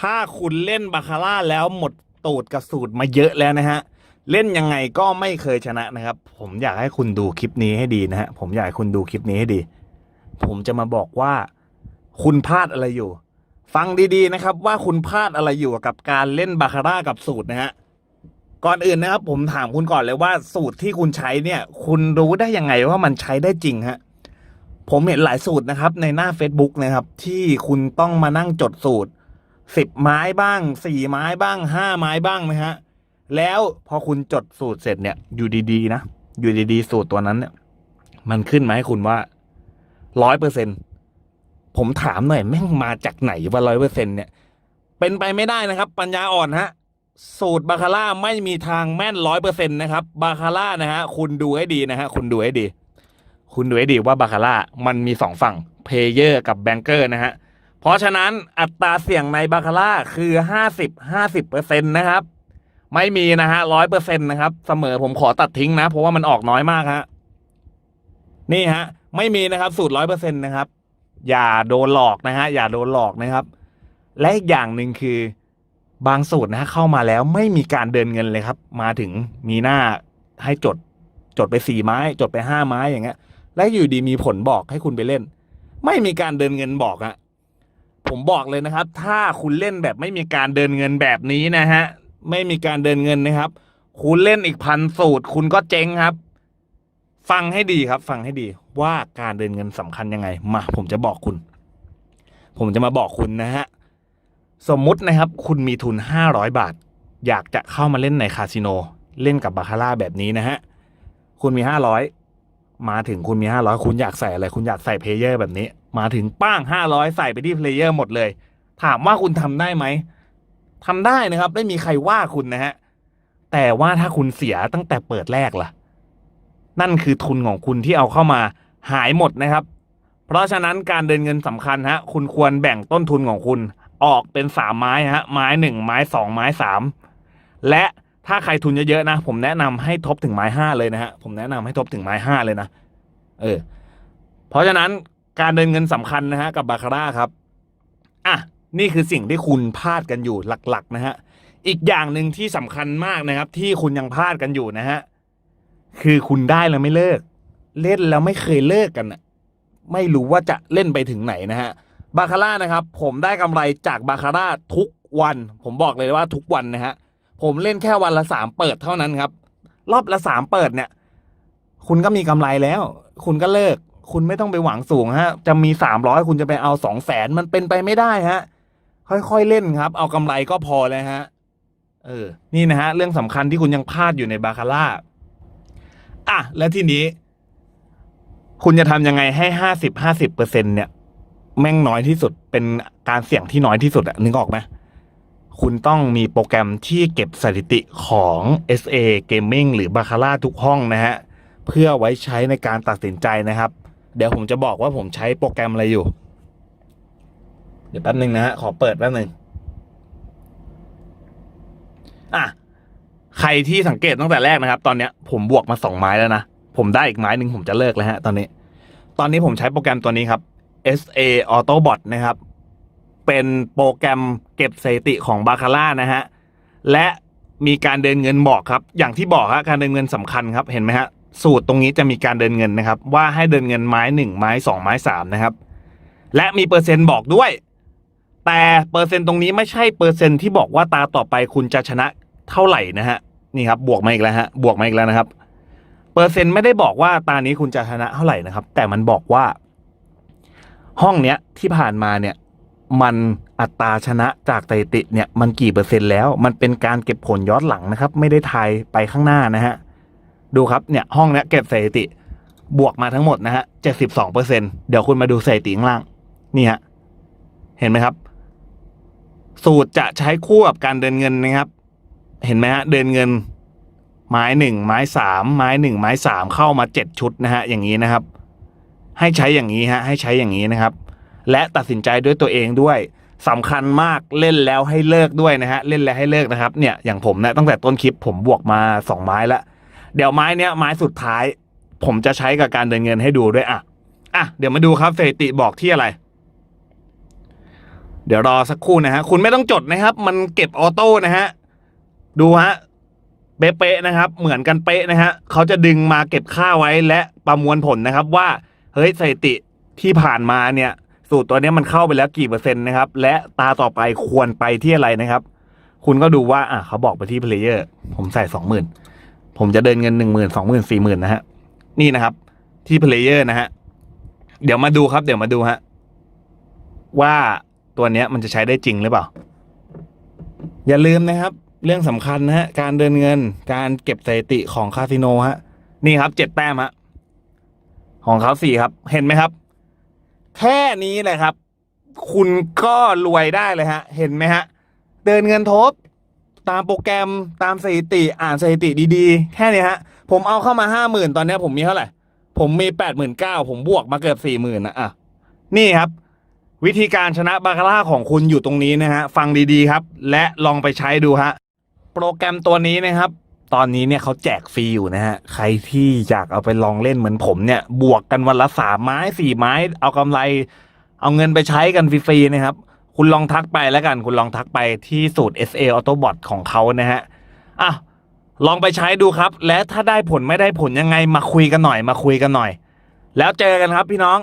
ถ้าคุณเล่นบาคาร่าแล้วหมดตูดกับสูตรมาเยอะแล้วนะฮะ เล่นยังไงก็ไม่เคยชนะนะครับ ผมอยากให้คุณดูคลิปนี้ให้ดีนะฮะ ผมอยากให้คุณดูคลิปนี้ให้ดี ผมจะมาบอกว่าคุณพลาดอะไรอยู่ ฟังดีๆนะครับ ว่าคุณพลาดอะไรอยู่กับการเล่นบาคาร่ากับสูตรนะฮะก่อนอื่นนะครับ ผมถามคุณก่อนเลยว่าสูตรที่คุณใช้เนี่ย คุณรู้ได้ยังไงว่ามันใช้ได้จริงฮะผมเห็นหลายสูตรนะครับ ในหน้า Facebook นะครับ ที่คุณต้องมานั่งจดสูตร สิบไม้บ้างสี่ไม้บ้างห้าไม้บ้างนะฮะ แล้วพอคุณจดสูตรเสร็จเนี่ยอยู่ดีๆนะอยู่ดีๆ สูตรตัวนั้นเนี่ย มันขึ้นมาให้คุณว่าร้อยเปอร์เซ็นผมถามหน่อยแม่งมาจากไหนว่าร้อยเปอร์เซ็นเนี่ย เป็นไปไม่ได้นะครับ ปัญญาอ่อนฮะ สูตรบาคาร่าไม่มีทางแม่นร้อยเปอร์เซ็นต์นะครับ บาคาร่านะฮะคุณดูให้ดีนะฮะคุณดูให้ดี คุณดูให้ดีว่าบาคาร่ามันมีสองฝั่งเพลเยอร์กับแบงเกอร์นะฮะ เพราะฉะนั้นอัตราเสี่ยงในบาคาร่าคือห้าสิบห้าสิบเปอร์เซ็นต์นะครับ ไม่มีนะฮะร้อยเปอร์เซ็นต์นะครับ เสมอผมขอตัดทิ้งนะ เพราะว่ามันออกน้อยมากฮะนี่ฮะ ไม่มีนะครับ สูตรร้อยเปอร์เซ็นต์นะครับ อย่าโดนหลอกนะฮะอย่าโดนหลอกนะครับ และอีกอย่างหนึ่งคือบางสูตรนะฮะเข้ามาแล้วไม่มีการเดินเงินเลยครับ มาถึงมีหน้าให้จดจดไปสี่ไม้ จดไปห้าไม้อย่างเงี้ย และอยู่ดีมีผลบอกให้คุณไปเล่น ไม่มีการเดินเงินบอกอะ ผมบอกเลยนะครับ ถ้าคุณเล่นแบบไม่มีการเดินเงินแบบนี้นะฮะ ไม่มีการเดินเงินนะครับ คุณเล่นอีกพันสูตร คุณก็เจ๊งครับ ฟังให้ดีครับ ฟังให้ดีว่าการเดินเงินสำคัญยังไง มา ผมจะบอกคุณ ผมจะมาบอกคุณนะฮะ สมมุตินะครับ คุณมีทุนห้าร้อยบาท อยากจะเข้ามาเล่นในคาสิโน เล่นกับบาคาร่าแบบนี้นะฮะ คุณมีห้าร้อยมาถึงคุณมีห้าร้อยคุณอยากใส่อะไร คุณอยากใส่เพลเยอร์แบบนี้ มาถึงป้างห้าร้อยใส่ไปที่เพลเยอร์หมดเลย ถามว่าคุณทำได้ไหมทำได้นะครับ ไม่มีใครว่าคุณนะฮะ แต่ว่าถ้าคุณเสียตั้งแต่เปิดแรกล่ะ นั่นคือทุนของคุณที่เอาเข้ามาหายหมดนะครับ เพราะฉะนั้นการเดินเงินสำคัญฮะ คุณควรแบ่งต้นทุนของคุณออกเป็นสามไม้ฮะ ไม้หนึ่งไม้สองไม้สามและถ้าใครทุนเยอะๆนะ ผมแนะนำให้ทบถึงไม้ห้าเลยนะฮะผมแนะนำให้ทบถึงไม้ห้าเลยนะเออเพราะฉะนั้น การเดินเงินสำคัญนะฮะกับบาคาร่าครับอะนี่คือสิ่งที่คุณพลาดกันอยู่หลักๆนะฮะอีกอย่างหนึ่งที่สำคัญมากนะครับ ที่คุณยังพลาดกันอยู่นะฮะคือคุณได้แล้วไม่เลิก เล่นแล้วไม่เคยเลิกกันน่ะไม่รู้ว่าจะเล่นไปถึงไหนนะฮะบาคาร่านะครับ ผมได้กำไรจากบาคาร่าทุกวัน ผมบอกเลยว่าทุกวันนะฮะผมเล่นแค่วันละสามเปิดเท่านั้นครับ รอบละสามเปิดเนี่ย คุณก็มีกำไรแล้ว คุณก็เลิก คุณไม่ต้องไปหวังสูงฮะ จะมีสามร้อยคุณจะไปเอาสองแสนมันเป็นไปไม่ได้ฮะ ค่อยๆเล่นครับ เอากำไรก็พอเลยฮะ เออ นี่นะฮะ เรื่องสำคัญที่คุณยังพลาดอยู่ในบาคาร่าอะ แล้วทีนี้ คุณจะทำยังไงให้ห้าสิบห้าสิบเปอร์เซ็นเนี่ย แม่งน้อยที่สุดเป็นการเสี่ยงที่น้อยที่สุดอะนึกออกไหมคุณต้องมีโปรแกรมที่เก็บสถิติของ SA Gaming หรือบาคาร่าทุกห้องนะฮะ เพื่อไว้ใช้ในการตัดสินใจนะครับ เดี๋ยวผมจะบอกว่าผมใช้โปรแกรมอะไรอยู่ เดี๋ยวแป๊บหนึ่งนะฮะ ขอเปิดแป๊บหนึ่งอะ ใครที่สังเกตตั้งแต่แรกนะครับ ตอนเนี้ยผมบวกมาสองไม้แล้วนะ ผมได้อีกไม้หนึ่งผมจะเลิกแล้วฮะ ตอนนี้ ตอนนี้ผมใช้โปรแกรมตัวนี้ครับ SA Autobot นะครับ เป็นโปรแกรมเก็บสถิติของบาคาร่านะฮะ และมีการเดินเงินบอกครับ อย่างที่บอกฮะการเดินเงินสำคัญครับ เห็นไหมฮะ สูตรตรงนี้จะมีการเดินเงินนะครับ ว่าให้เดินเงินไม้หนึ่งไม้สองไม้สามนะครับ และมีเปอร์เซ็นต์บอกด้วย แต่เปอร์เซ็นต์ตรงนี้ไม่ใช่เปอร์เซ็นต์ที่บอกว่าตาต่อไปคุณจะชนะเท่าไหร่นะฮะนี่ครับบวกมาอีกแล้วฮะบวกมาอีกแล้วนะครับ เปอร์เซ็นต์ไม่ได้บอกว่าตานี้คุณจะชนะเท่าไหร่นะครับ แต่มันบอกว่า ห้องเนี้ยที่ผ่านมาเนี่ยมันอัตราชนะจากสถิติเนี่ยมันกี่เปอร์เซ็นต์แล้ว มันเป็นการเก็บผลย้อนหลังนะครับ ไม่ได้ทายไปข้างหน้านะฮะ ดูครับเนี่ยห้องนี้เก็บสถิติบวกมาทั้งหมดนะฮะเจ็ดสิบสองเปอร์เซ็นเดี๋ยวคุณมาดูสถิติข้างล่าง นี่ฮะ เห็นไหมครับ สูตรจะใช้คู่กับการเดินเงินนะครับ เห็นไหมฮะ เดินเงิน ไม้หนึ่งไม้สามไม้หนึ่งไม้สามเข้ามาเจ็ดชุดนะฮะ อย่างนี้นะครับ ให้ใช้อย่างนี้ฮะ ให้ใช้อย่างนี้นะครับ และตัดสินใจด้วยตัวเองด้วยสำคัญมากเล่นแล้วให้เลิกด้วยนะฮะ เล่นแล้วให้เลิกนะครับ เนี่ยอย่างผมเนะตั้งแต่ต้นคลิปผมบวกมาสองไม้แล้ว เดี๋ยวไม้เนี้ยไม้สุดท้าย ผมจะใช้กับการเดินเงินให้ดูด้วยอะอะเดี๋ยวมาดูครับสถิติบอกที่อะไร เดี๋ยวรอสักครู่นะฮะคุณไม่ต้องจดนะครับ มันเก็บออโต้นะฮะดูฮะเป๊ะๆนะครับ เหมือนกันเป๊ะนะฮะเขาจะดึงมาเก็บค่าไว้และประมวลผลนะครับว่าเฮ้ยสถิติที่ผ่านมาเนี่ย สูตรตัวนี้มันเข้าไปแล้วกี่เปอร์เซ็นต์นะครับ และตาต่อไปควรไปที่อะไรนะครับ คุณก็ดูว่าอะเขาบอกไปที่เพลเยอร์ ผมใส่สองหมื่น ผมจะเดินเงินหนึ่งหมื่นสองหมื่นสี่หมื่นนะฮะ นี่นะครับ ที่เพลเยอร์นะฮะ เดี๋ยวมาดูครับ เดี๋ยวมาดูฮะ ว่าตัวเนี้ยมันจะใช้ได้จริงหรือเปล่า อย่าลืมนะครับ เรื่องสำคัญนะฮะ การเดินเงิน การเก็บสถิติของคาสิโนฮะ นี่ครับเจ็ดแต้มฮะ ของเขาสี่ครับ เห็นไหมครับ แค่นี้เลยครับ คุณก็รวยได้เลยฮะ เห็นไหมฮะ เดินเงินทบ ตามโปรแกรมตามสถิติอ่านสถิติดีๆ แค่นี้ฮะ ผมเอาเข้ามาห้าหมื่นตอนนี้ผมมีเท่าไหร่ ผมมีแปดหมื่นเก้าผมบวกมาเกือบสี่หมื่นนะอะนี่ครับ วิธีการชนะบาคาร่าของคุณอยู่ตรงนี้นะฮะ ฟังดีๆครับ และลองไปใช้ดูฮะ โปรแกรมตัวนี้นะครับ ตอนนี้เนี่ยเขาแจกฟรีอยู่นะฮะ ใครที่อยากเอาไปลองเล่นเหมือนผมเนี่ย บวกกันวันละสามไม้สี่ไม้ เอากำไร เอาเงินไปใช้กันฟรีๆนะครับ คุณลองทักไปแล้วกัน คุณลองทักไปที่สูตร SA Autobot ของเขานะฮะอะลองไปใช้ดูครับ และถ้าได้ผลไม่ได้ผลยังไงมาคุยกันหน่อย มาคุยกันหน่อย แล้วเจอกันครับพี่น้อง